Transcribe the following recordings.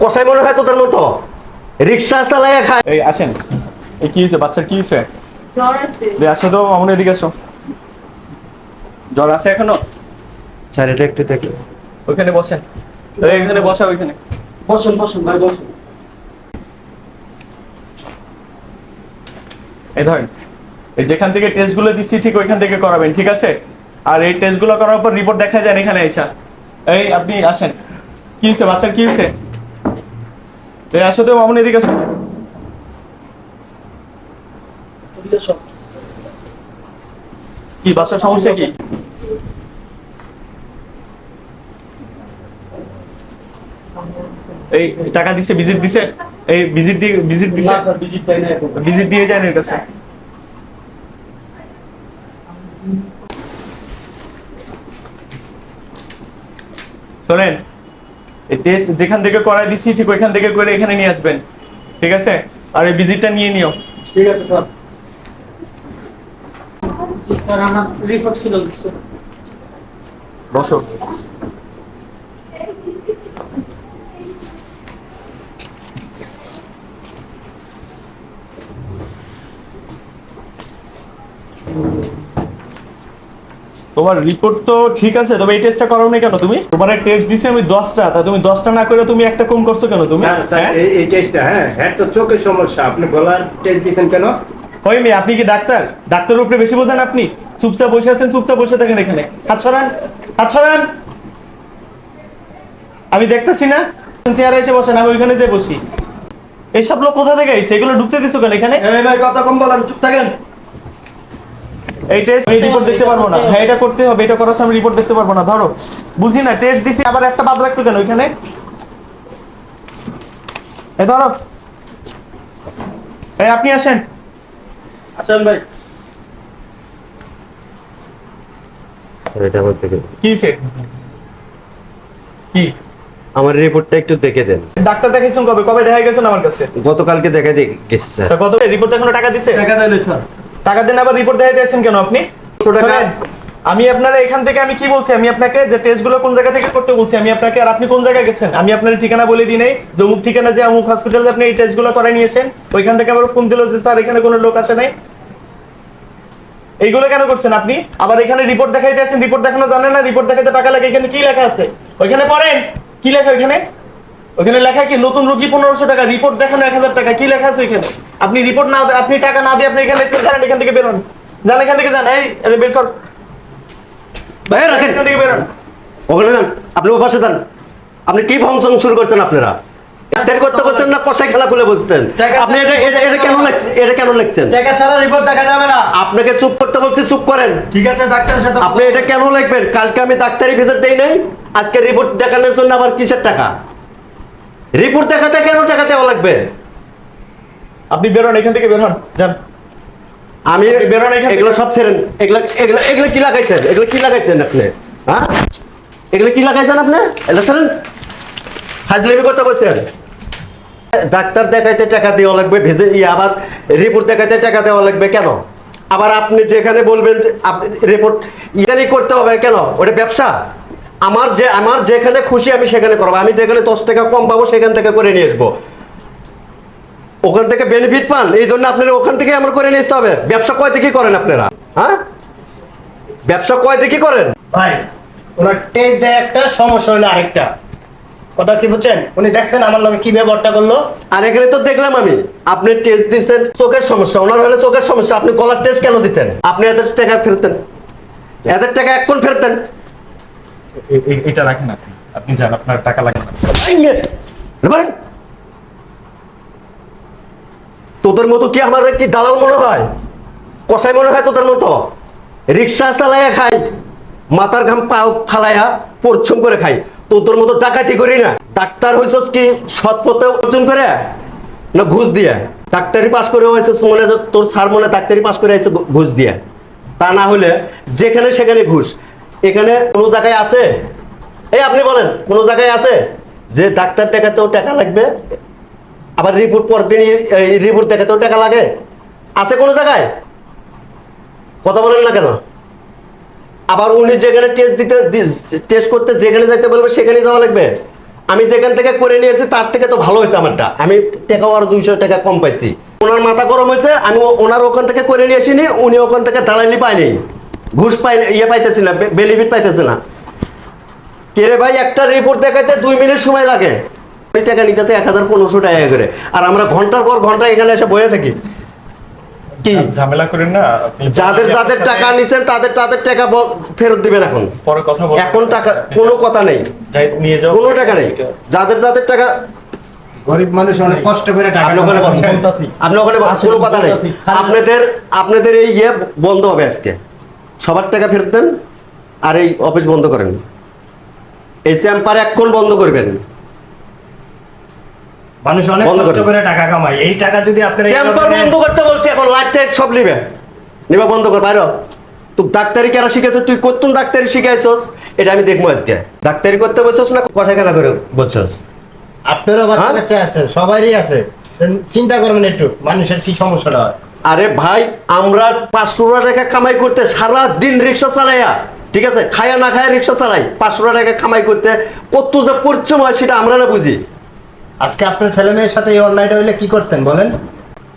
কষাই মনে হয় তোদের মতো। রিক্সা চালায় খায়। এই আসেন। এই কি হয়েছে বাচ্চার কি হয়েছে জ্বর আছে। দে আসো তো এদিকে আসো। জ্বর আছে এখনও? স্যার এটা একটু দেখে। ওইখানে বসেন। এই, এখানে বসা ওইখানে। বসুন বসুন ভাই বসুন। এই ধরেন এই যেখান থেকে টেস্টগুলো দিচ্ছি ঠিক ওইখান থেকে করাবেন ঠিক আছে? আর এই টেস্টগুলো করার পর রিপোর্ট দেখা যায় এখানে এসা এই আপনি আসেন। কি হয়েছে বাচ্চার কি হয়েছে? এই আসো তো মামুন এদিকে আসো। কি বাচ্চার সমস্যা কি? এই টাকা দিছে ভিজিট দিছে? এই ভিজিট দিয়ে ভিজিট দিছে? ভিজিট দিয়ে যায় এর কাছে? শোনেন এই টেস্ট যেখান থেকে করাই দিছি ঠিক ওইখান থেকে করে এখানে নিয়ে আসবেন ঠিক আছে? আর এই ভিজিটটা নিয়ে নিও। ঠিক আছে স্যার। জি স্যার আমার রিপোর্ট ছিল কিছু। বসো। তোমার রিপোর্ট তো ঠিক আছে তবে এই টেস্টটা করাও নি কেন তুমি? তোমার টেস্ট দিছি আমি দশটা তা তুমি দশটা না করে তুমি একটা কম করছ কেন তুমি? হ্যাঁ? এই এই টেস্টটা হ্যাঁ হ্যাঁ তো চোখের সমস্যা আপনি গলার টেস্ট দিয়েছেন কেন? ওই মেয়ে আপনি কি ডাক্তার? ডাক্তারের উপরে বেশি বোঝেন আপনি? চুপচাপ বসে আছেন চুপচাপ বসে থাকেন এখানে। হাত ছড়ান হাত ছড়ান আমি দেখতেছি না। চেয়ারে এসে বসেন আমি ওইখানে যে বসি। এইসব লোক কোথা থেকে আইছে? এগুলো ঢুকতে দিছো কেন এখানে? এই ভাই কথা কম বলেন চুপ থাকেন। এই টেস্ট আমি রিপোর্ট দেখতে পারব না। হ্যাঁ এটা করতে হবে এটা করার সময় রিপোর্ট দেখতে পারব না। ধরো বুঝি না টেস্ট দিছি আবার একটা বাদ রাখছো কেন ওইখানে? ধরো। এই আপনি আসেন। আসেন ভাই। এটা আমার কি হইছে? কি? আমার রিপোর্টটা একটু দেখে দেন। ডাক্তার দেখাইছেন কবে? কবে দেখা গেছেন আমার কাছে? গতকালকে দেখা দিয়ে গেছি স্যার কত রিপোর্ট এখনও টাকা দিছে? টাকা দেন স্যার টাকা দেন আবার রিপোর্ট দেখাইতে আছেন কেন আপনি? কত আমি আপনারা এখান থেকে আমি কি বলছি? আমি আপনাকে যে টেস্টগুলো কোন জায়গা থেকে করতে বলছি আমি আপনাকে আর আপনি কোন জায়গায় গেছেন? আমি আপনার ঠিকানা বলে দিই নাই। যে অমুক ঠিকানা যে অমুক হসপিটালে আপনি এই টেস্টগুলো করে নিয়েছেন ওইখান থেকে আবার ফোন দিল যে স্যার এখানে কোনো লোক আসে নাই। এইগুলো কেন করছেন আপনি? আবার এখানে রিপোর্ট দেখাইতে আছেন রিপোর্ট দেখানো জানেন না রিপোর্ট দেখাইতে টাকা লাগে এখানে কি লেখা আছে? ওইখানে পড়েন। কি লেখা ওইখানে? ওখানে লেখা কি নতুন রোগী পনেরোশো টাকা রিপোর্ট দেখানো এক হাজার টাকা কি লেখা আছে ওইখানে? আপনি রিপোর্ট না আপনি টাকা না দিয়ে আপনি এখানে এসে দাঁড়ান এখান থেকে বেরোন। যান এখান থেকে যান এই বের কর। ভাই রাখেন। এখান থেকে বেরোন। ওখানে যান আপনি ও পাশে যান। আপনি কি ফাংশন শুরু করছেন আপনারা? ডাক্তারি করতে বলছেন না কষাই খেলা খুলে বসতেন আপনি এটা এটা এটা কেন লাগছে এটা কেন লিখছেন? টাকা ছাড়া রিপোর্ট দেখা যাবে না। আপনাকে চুপ করতে বলছি চুপ করেন। ঠিক আছে ডাক্তারের সাথে আপনি এটা কেন লিখবেন? কালকে আমি ডাক্তারি ভিজিট দেই নাই আজকে রিপোর্ট দেখানোর জন্য আবার কিসের টাকা? রিপোর্ট দেখাতে কেন টাকা দেওয়া লাগবে? আপনি বেরোন এখান থেকে বেরোন যান। আমি বেরোন এখান। এগুলো সব ছেড়েন এগুলো এগুলো এগুলো কি লাগাইছেন? এগুলো কি লাগাইছেন আপনি? হ্যাঁ? এগুলো কি লাগাইছেন আপনি? এগুলো ছেড়েন। হাজলেমি করতে বলছেন। ডাক্তার দেখাইতে টাকা দেওয়া লাগবে ভেজে আবার রিপোর্ট দেখাইতে টাকা দেওয়া লাগবে কেন? আবার আপনি যেখানে বলবেন যে আপনি রিপোর্ট এখানেই করতে হবে কেন? ওটা ব্যবসা? আমার যে আমার যেখানে খুশি আমি সেখানে করব। আমি যেখানে দশ টাকা কম পাবো সেখান থেকে করে নিয়ে আসব। ওখান থেকে বেনিফিট পান এই জন্য আপনারা ওখান থেকে আমার করে নিয়ে আসতে হবে। ব্যবসা কয় থেকে করেন আপনারা? হ্যাঁ? ব্যবসা কয় থেকে করেন? ভাই ওনার টেস্ট দেয় একটা সমস্যা হলো আরেকটা। কথা কি বুঝছেন? উনি দেখছেন আমার লগে কি ব্যবহারটা করল? আর এখানে তো দেখলাম আমি আপনি টেস্ট দিচ্ছেন চোখের সমস্যা। ওনার হলে চোখের সমস্যা আপনি কলার টেস্ট কেন দিচ্ছেন? আপনি এদের টাকা ফেরতেন। এদের টাকা এক কোন ফেরতেন। এটা রাখেন আপনি। আপনি যান, আপনার টাকা লাগবে না। তোদের মতো কি আমার কি দালাল মনে হয়? কষাই মনে হয় তোদের মতো? রিক্সা চালাইয়া খাই মাথার ঘাম পাও ফালাইয়া পরিশ্রম করে খাই তোদের মতো ডাকাতি করি না? ডাক্তার হইছস কি সৎ পথে অর্জন করে? না ঘুষ দিয়ে? ডাক্তারি পাস করে হয়েছে মনে তোর স্যার মনে ডাক্তারি পাস করে হয়েছে ঘুষ দিয়ে। তা না হলে যেখানে সেখানে ঘুষ। এখানে কোনো জায়গায় আছে? এই আপনি বলেন, কোনো জায়গায় আছে? যে ডাক্তার দেখাতেও টাকা লাগবে, আবার রিপোর্ট পরদিন রিপোর্ট দেখাতেও টাকা লাগে? আছে কোনো জায়গায়? কথা বলেন না কেন? আবার উনি যেখানে টেস্ট দিতে টেস্ট করতে যেখানে যাইতে বলবে, সেখানে যাওয়া লাগবে। আমি যেখান থেকে করে নিয়ে এসেছি, তার থেকে তো ভালো হয়েছে আমারটা। আমি টাকাও আরও দুইশো টাকা কম পাইছি। ওনার মাথা গরম হয়েছে, আমি ওনার ওখান থেকে করে নিয়ে আসিনি, উনি ওখান থেকে দালালি পায়নি। ঘুষ পাই ইয়ে পাইতেছি না বেনিফিট পাইতেছে না। কে রে ভাই একটা রিপোর্ট দেখাইতে দুই মিনিট সময় লাগে। ওই টাকা নিতেছে এক হাজার পনেরোশো টাকা করে। আর আমরা ঘণ্টার পর ঘণ্টা এখানে এসে বয়ে থাকি। কি? ঝামেলা করেন না যাদের যাদের টাকা নিছেন তাদের তাদের টাকা ফেরত দিবেন এখন। পরে কথা বলব। এখন টাকা কোনো কথা নেই। যাই নিয়ে যাও। কোনো টাকা নেই। যাদের যাদের টাকা গরিব মানুষ অনেক কষ্ট করে টাকা আপনি ওখানে কামাচ্ছেন। আপনি ওখানে কোনো কথা নেই। আপনাদের আপনাদের এই ইয়ে বন্ধ হবে আজকে। সবার টাকা ফেরত দেন আর এই অফিস বন্ধ করেন। এই চেম্বার এখন বন্ধ করবেন। মানুষ অনেক কষ্ট করে টাকা কামায়। এই টাকা যদি আপনারা এইভাবে বন্ধ করতে বলছি এখন লাইট টাইট সব নিবে। নিবে বন্ধ কর বাইরে তুই ডাক্তারি কেন শিখেছিস তুই কতক্ষণ ডাক্তারি শিখাইছস? এটা আমি দেখব আজকে। ডাক্তারি করতে বসছস না কথা কেনা করে বলছস আপনারও বাচ্চা হ্যাঁ? কাচ্চা আছে সবারই আছে। চিন্তা করবেন একটু মানুষের কি সমস্যাটা হয়? আরে ভাই আমরা পাঁচশো টাকা কামাই করতে সারা দিন রিক্সা চালাইয়া ঠিক আছে? খায়া না খায়া রিক্সা চালাই পাঁচশো টাকা কামাই করতে কত যে পরিশ্রম হয় সেটা আমরা না বুঝি। আজকে আপনার ছেলে মেয়ের সাথে এই অন্যায়টা হইলে কি করতেন বলেন?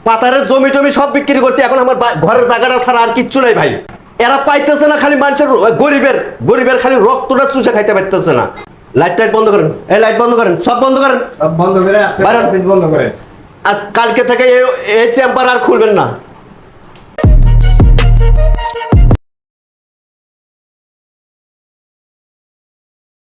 পাতারের জমি টমি সব বিক্রি করছি এখন আমার ঘরের জায়গাটা ছাড়া আর কিচ্ছু নাই ভাই। এরা পাইতেছে না খালি মানুষের গরিবের গরিবের খালি রক্তটা চুষে খাইতে পারতেছে না। লাইট টাইট বন্ধ করেন। এই লাইট বন্ধ করেন সব বন্ধ করেন। সব বন্ধ করে বন্ধ করেন। আজ কালকে থেকে এই- চেম্বার আর খুলবেন না।